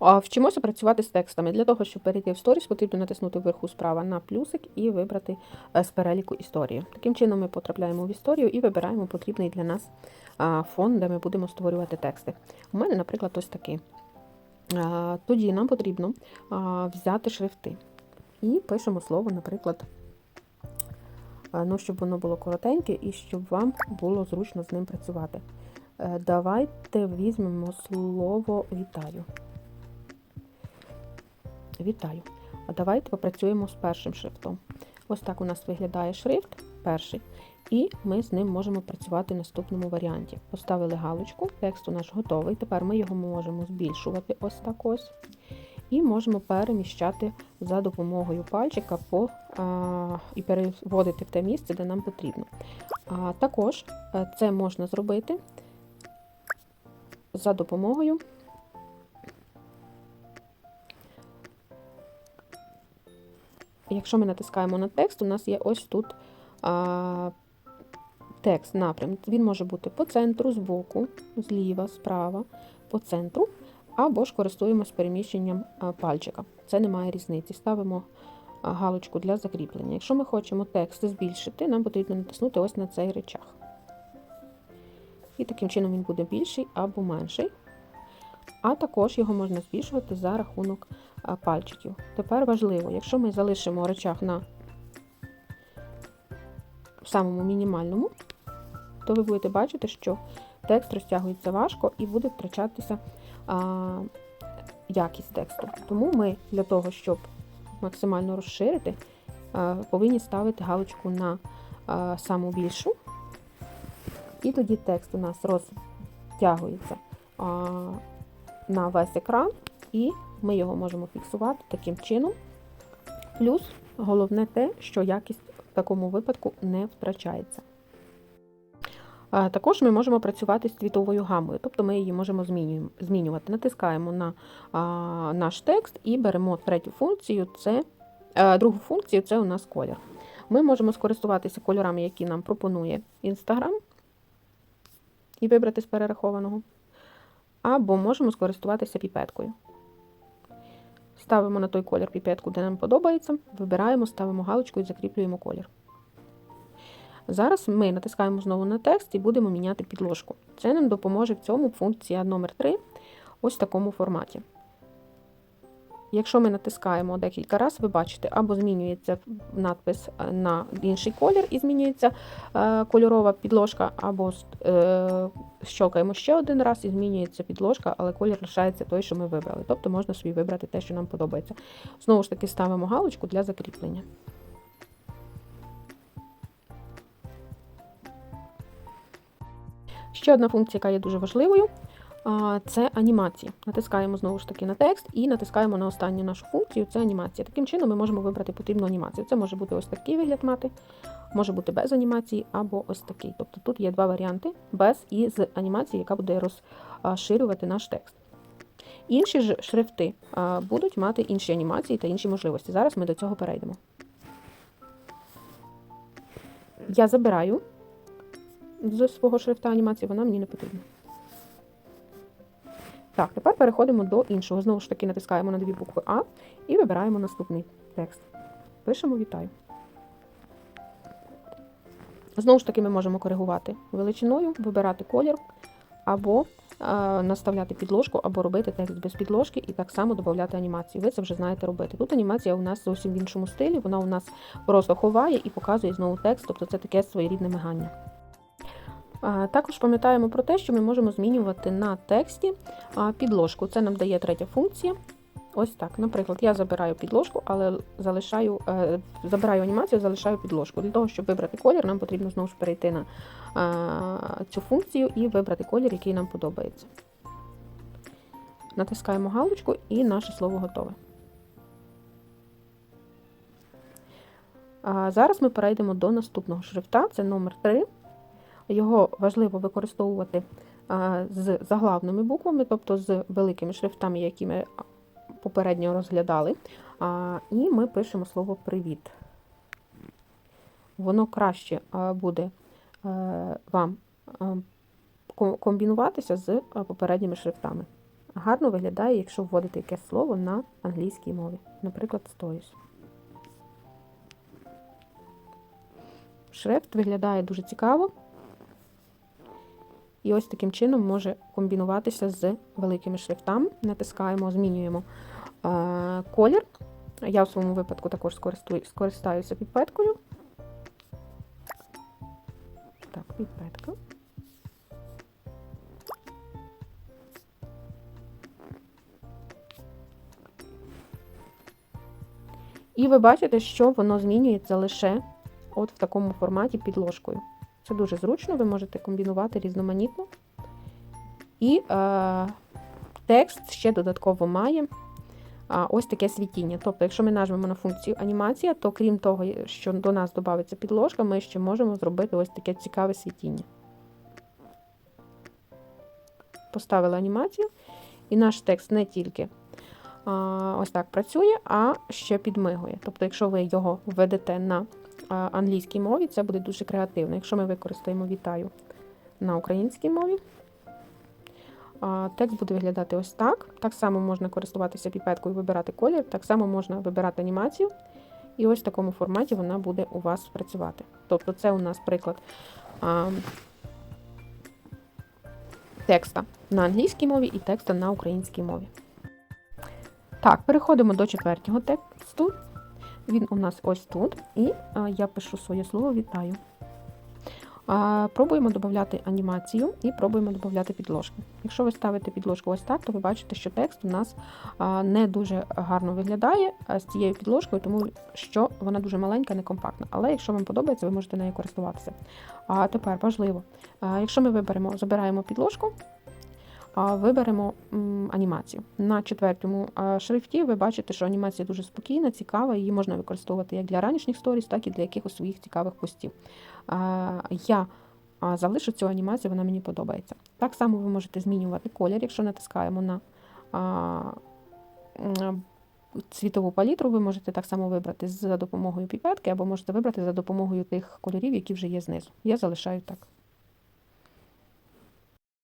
Вчимося працювати з текстами. Для того, щоб перейти в сторіс, потрібно натиснути вверху справа на плюсик і вибрати е, з переліку історію. Таким чином ми потрапляємо в історію і вибираємо потрібний для нас фон, де ми будемо створювати тексти. У мене, наприклад, ось такий. Тоді нам потрібно взяти шрифти і пишемо слово, наприклад, ну, щоб воно було коротеньке і щоб вам було зручно з ним працювати. Е, Давайте візьмемо слово вітаю. Вітаю. А давайте попрацюємо з першим шрифтом. Ось так у нас виглядає шрифт перший, і ми з ним можемо працювати в наступному варіанті. Поставили галочку, текст у нас готовий. Тепер ми його можемо збільшувати ось так ось. І можемо переміщати за допомогою пальчика по, а, і переводити в те місце, де нам потрібно. А, також е, це можна зробити за допомогою Якщо ми натискаємо на текст, у нас є ось тут а, текст, напрям. Він може бути по центру, збоку, зліва, справа, по центру, або ж користуємося переміщенням пальчика. Це не має різниці. Ставимо галочку для закріплення. Якщо ми хочемо текст збільшити, нам потрібно натиснути ось на цей речах. І таким чином він буде більший або менший. А також його можна збільшувати за рахунок пальчиків. Тепер важливо, якщо ми залишимо речах на самому мінімальному, то ви будете бачити, що текст розтягується важко і буде втрачатися а, якість тексту. Тому ми для того, щоб максимально розширити, а, повинні ставити галочку на а, саму більшу. І тоді текст у нас розтягується а, на весь екран, і ми його можемо фіксувати таким чином. Плюс головне те, що якість в такому випадку не втрачається. Також ми можемо працювати з цвітовою гамою, тобто ми її можемо змінювати. Натискаємо на наш текст і беремо третю функцію, це другу функцію це у нас колір. Ми можемо скористуватися кольорами, які нам пропонує Instagram, і вибрати з перерахованого. Або можемо скористуватися піпеткою. Ставимо на той колір піпетку, де нам подобається, вибираємо, ставимо галочку і закріплюємо колір. Зараз ми натискаємо знову на текст і будемо міняти підложку. Це нам допоможе в цьому функція номер 3 ось в такому форматі. Якщо ми натискаємо декілька разів, ви бачите, або змінюється надпис е, на інший колір і змінюється е, кольорова підложка, або е, щелкаємо ще один раз і змінюється підложка, але колір лишається той, що ми вибрали. Тобто можна собі вибрати те, що нам подобається. Знову ж таки, ставимо галочку для закріплення. Ще одна функція, яка є дуже важливою, це анімація. Натискаємо знову ж таки на текст і натискаємо на останню нашу функцію це анімація. Таким чином ми можемо вибрати потрібну анімацію. Це може бути ось такий вигляд мати, може бути без анімації або ось такий. Тобто тут є два варіанти: без і з анімації, яка буде розширювати наш текст. Інші ж шрифти будуть мати інші анімації та інші можливості. Зараз ми до цього перейдемо. Я забираю з свого шрифта анімацію, вона мені не потрібна. Так, тепер переходимо до іншого. Знову ж таки, натискаємо на дві букви А і вибираємо наступний текст. Пишемо вітаю. Знову ж таки, ми можемо коригувати величиною, вибирати колір, або е, наставляти підложку, або робити текст без підложки і так само додати анімацію. Ви це вже знаєте робити. Тут анімація у нас зовсім в іншому стилі, вона у нас просто ховає і показує знову текст, тобто це таке своєрідне мигання. Також пам'ятаємо про те, що ми можемо змінювати на тексті підложку. Це нам дає третя функція. Ось так. Наприклад, я забираю підложку, але залишаю, е, забираю анімацію, залишаю підложку. Для того, щоб вибрати колір, нам потрібно знову ж перейти на цю функцію і вибрати колір, який нам подобається. Натискаємо галочку і наше слово готове. Зараз ми перейдемо до наступного шрифта, це номер 3. Його важливо використовувати з заглавними буквами, тобто з великими шрифтами, які ми попередньо розглядали. І ми пишемо слово Привіт. Воно краще буде вам комбінуватися з попередніми шрифтами. гарно виглядає, якщо вводити якесь слово на англійській мові. Наприклад, stories. Шрифт виглядає дуже цікаво. І ось таким чином може комбінуватися з великими шрифтами. Натискаємо, змінюємо е, колір. Я в своєму випадку також скористаюся підпеткою. Так, підпетка. І ви бачите, що воно змінюється лише от в такому форматі підложкою. Це дуже зручно, ви можете комбінувати різноманітно. І е, текст ще додатково має а, ось таке світіння. Тобто, якщо ми нажмемо на функцію анімація, то крім того, що до нас додається підложка, ми ще можемо зробити ось таке цікаве світіння. Поставили анімацію, і наш текст не тільки а, ось так працює, а ще підмигує. Тобто, якщо ви його введете на англійській мові, це буде дуже креативно. Якщо ми використаємо вітаю на українській мові, Текст буде виглядати ось так. Так само можна користуватися піпеткою, вибирати колір, так само можна вибирати анімацію. І ось в такому форматі вона буде у вас працювати. Тобто, це у нас приклад а, текста на англійській мові і текста на українській мові. Так, переходимо до четвертого тексту. Він у нас ось тут. І а, я пишу своє слово вітаю. Пробуємо додати анімацію і пробуємо додати підложки. Якщо ви ставите підложку ось так, то ви бачите, що текст у нас не дуже гарно виглядає з цією підложкою, тому що вона дуже маленька, не компактна. Але якщо вам подобається, ви можете нею користуватися. А тепер важливо, якщо ми виберемо, забираємо підложку, виберемо анімацію. На четвертому шрифті ви бачите, що анімація дуже спокійна, цікава, її можна використовувати як для ранішніх сторіс, так і для якихось своїх цікавих постів. Я залишу цю анімацію, вона мені подобається. Так само ви можете змінювати колір, якщо натискаємо на цвітову палітру, ви можете так само вибрати за допомогою піпетки, або можете вибрати за допомогою тих кольорів, які вже є знизу. Я залишаю так.